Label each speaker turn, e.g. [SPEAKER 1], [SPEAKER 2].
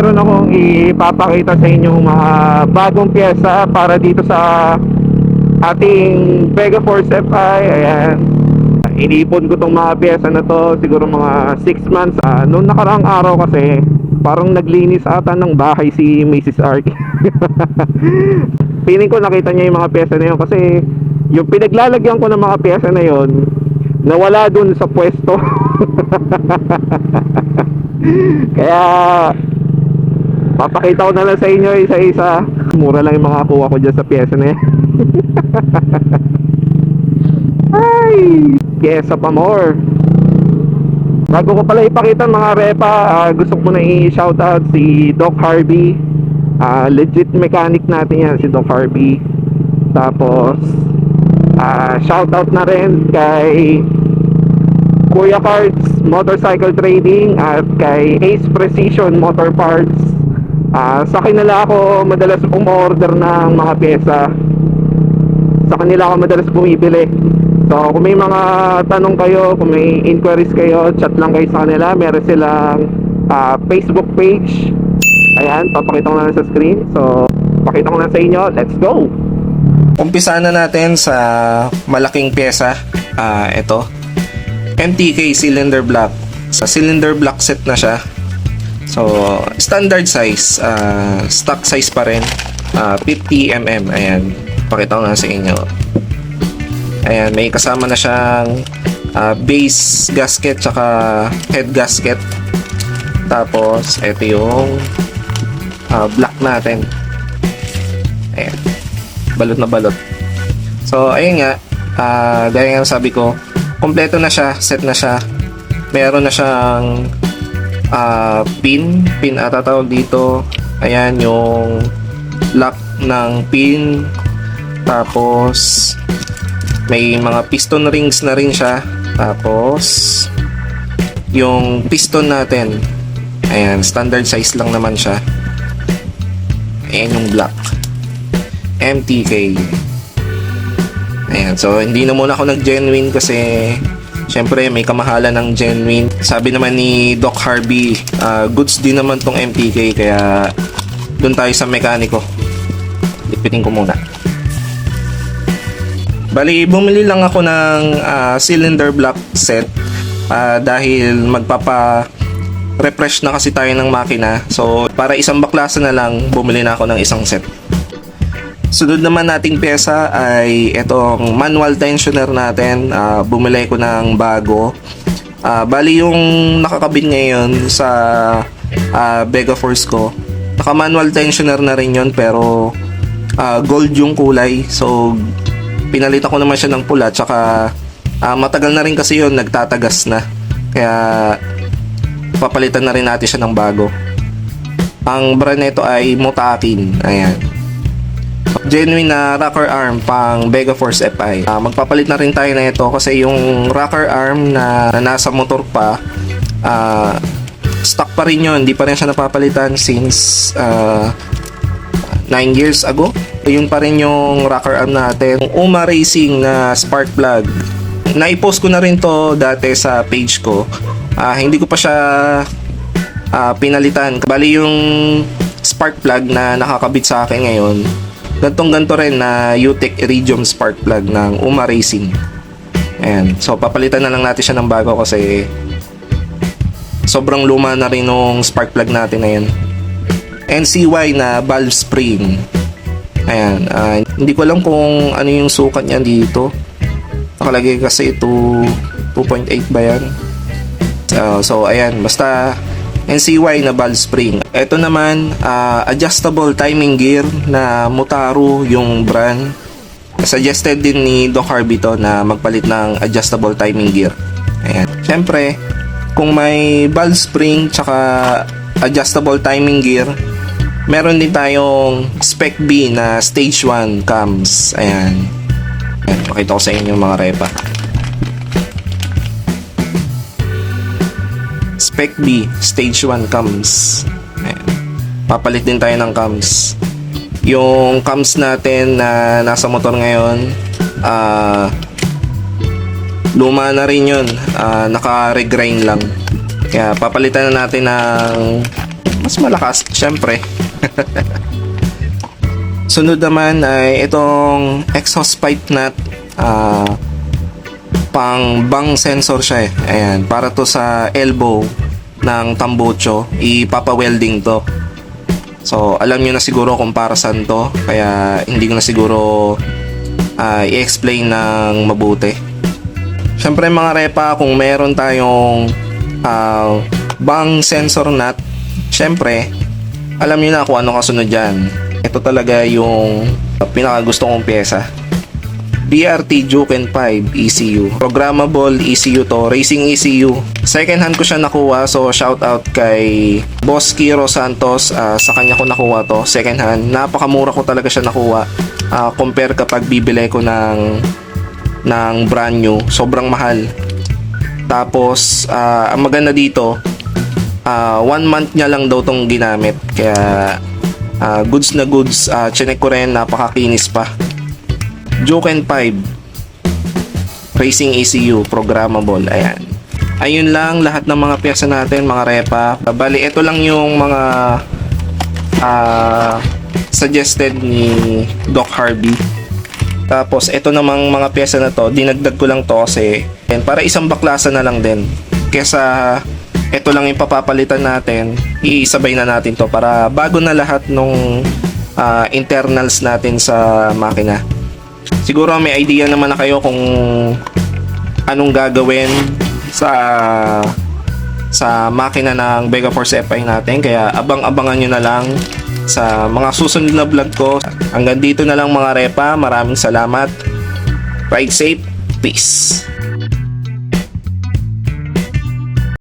[SPEAKER 1] meron akong ipapakita sa inyo mga bagong pyesa para dito sa ating Vega Force FI. Ayan. Inipon ko tong mga pyesa na to siguro mga 6 months. Ah, noong nakaraang araw kasi parang naglinis ata ng bahay si Mrs. Art. Feeling ko nakita niya yung mga pyesa na yun kasi yung pinaglalagyan ko ng mga pyesa na yun nawala dun sa pwesto. Kaya papakita ko na lang sa inyo isa-isa. Mura lang yung mga kuha ko dyan sa pyesa na yan. Ay! Pyesa pa more. Bago ko pala ipakita mga repa, ah, gusto ko na i-shoutout si Doc Harvey. Ah, legit mechanic natin yan si Doc Harvey. Tapos, ah, shoutout na rin kay Kuya Cards Motorcycle Trading at kay Ace Precision Motor Parts. Ah, sa kanila ako madalas umorder ng mga pyesa. Sa kanila ako madalas bumibili. So, kung may mga tanong kayo, kung may inquiries kayo, chat lang kayo sa kanila. Meron silang ah, Facebook page. Ayan, papakita ko na lang sa screen. So, pakita ko na sa inyo. Let's go!
[SPEAKER 2] Umpisa na natin sa malaking pyesa. Ah, ito. MTK cylinder block. Sa cylinder block set na siya. So, standard size. ah, stock size pa rin. Ah, 50 mm. Ayan. Pakita ko nga sa inyo. Ayan, may kasama na siyang ah, base gasket tsaka head gasket. Tapos, ito yung ah, block natin. Ayan balot na balot. So, ayun nga, ah gaya nga ng sabi ko, kompleto na siya, set na siya. Meron na siyang ah pin, pin ata tawag dito. Ayan, yung lock ng pin. Tapos, may mga piston rings na rin siya. Tapos, yung piston natin, ayan, standard size lang naman siya. Ayan yung block. MTK. Ayan, so hindi na muna ako nag-genuine kasi syempre may kamahalan ng genuine. Sabi naman ni Doc Harvey, ah, goods din naman tong MTK kaya doon tayo sa mekaniko. Lipitin ko muna. Bali, bumili lang ako ng ah, cylinder block set ah, dahil magpapa refresh na kasi tayo ng makina. So, para isang baklasan na lang, bumili na ako ng isang set. Sunod naman nating pyesa ay itong manual tensioner natin. Ah, bumili ko ng bago. Ah, bali yung nakakabit ngayon sa ah, Vega Force ko. Naka manual tensioner na rin yun pero ah, gold yung kulay. So pinalitan ko naman siya ng pula tsaka ah, matagal na rin kasi yun nagtatagas na. Kaya papalitan na rin natin siya ng bago. Ang brand nito ay Mutakin. Ayan genuine na rocker arm pang Vega Force FI. Ah, magpapalit na rin tayo na ito kasi yung rocker arm na nasa motor pa ah, stock pa rin yun. Hindi pa rin siya napapalitan since 9 years ago. Yun pa rin yung rocker arm natin. Uma Racing na spark plug. Naipost ko na rin to dati sa page ko. Ah, hindi ko pa siya ah, pinalitan. Bali yung spark plug na nakakabit sa akin ngayon gantong ganto rin na UTEC Iridium spark plug ng Uma Racing. Ayan. So, papalitan na lang natin siya ng bago kasi sobrang luma na rin nung spark plug natin na. NCY na valve spring. Ayan. ah, hindi ko alam kung ano yung sukat niya dito. Nakalagay kasi ito 2.8 ba yan? Ah, so, ayan. Basta NCY na valve spring. Ito naman, ah, adjustable timing gear na Mutaru yung brand. Suggested din ni Doc Harvey to na magpalit ng adjustable timing gear. Ayan. Siyempre, kung may valve spring tsaka adjustable timing gear, meron din tayong Spec B na stage 1 cams. Ayan. Ayan, pakita ko sa inyo mga repa. Spec B, Stage 1 cams. Ayan. Papalit din tayo ng cams. Yung cams natin na nasa motor ngayon, ah luma na rin yun. Ah, naka-regrind lang. Kaya papalitan na natin ng mas malakas, syempre. Sunod naman ay itong exhaust pipe nut. ah, pang bang sensor siya eh. Ayan, para to sa elbow ng tambucho, ipapa-welding to. So, alam nyo na siguro kung para saan to, kaya hindi ko na siguro ah, i-explain ng mabuti. Siyempre mga repa, kung meron tayong ah, bang sensor nut, siyempre, alam nyo na kung ano kasunod dyan. Ito talaga yung pinaka gusto kong pyesa. BRT Juken 5 ECU. Programmable ECU to, racing ECU. Second hand ko siya nakuha, so shout out kay Boss Kiro Santos. ah, sa kanya ko nakuha to, second hand. Napakamura ko talaga siya nakuha. Ah, compare kapag bibili ko ng ng brand new, sobrang mahal. Tapos, ah, ang maganda dito, ah, one month niya lang daw tong ginamit. Kaya, ah, goods na goods. Uh, chinek ko rin, napakakinis pa. Joken 5 Racing ECU Programmable Ayan. Ayun lang lahat ng mga pyesa natin mga repa. Bali ito lang yung mga ah, Suggested ni Doc Harvey. Tapos ito namang mga pyesa na to Dinagdag ko lang to kasi and Para isang baklasa na lang din. Kesa ito lang yung papapalitan natin Iisabay na natin to Para bago na lahat nung ah, internals natin sa makina siguro may idea naman na kayo kung anong gagawin sa sa makina ng Vega Force FI natin. Kaya abang-abangan nyo na lang sa mga susunod na vlog ko. Hanggang dito na lang mga repa. Maraming salamat. Ride safe. Peace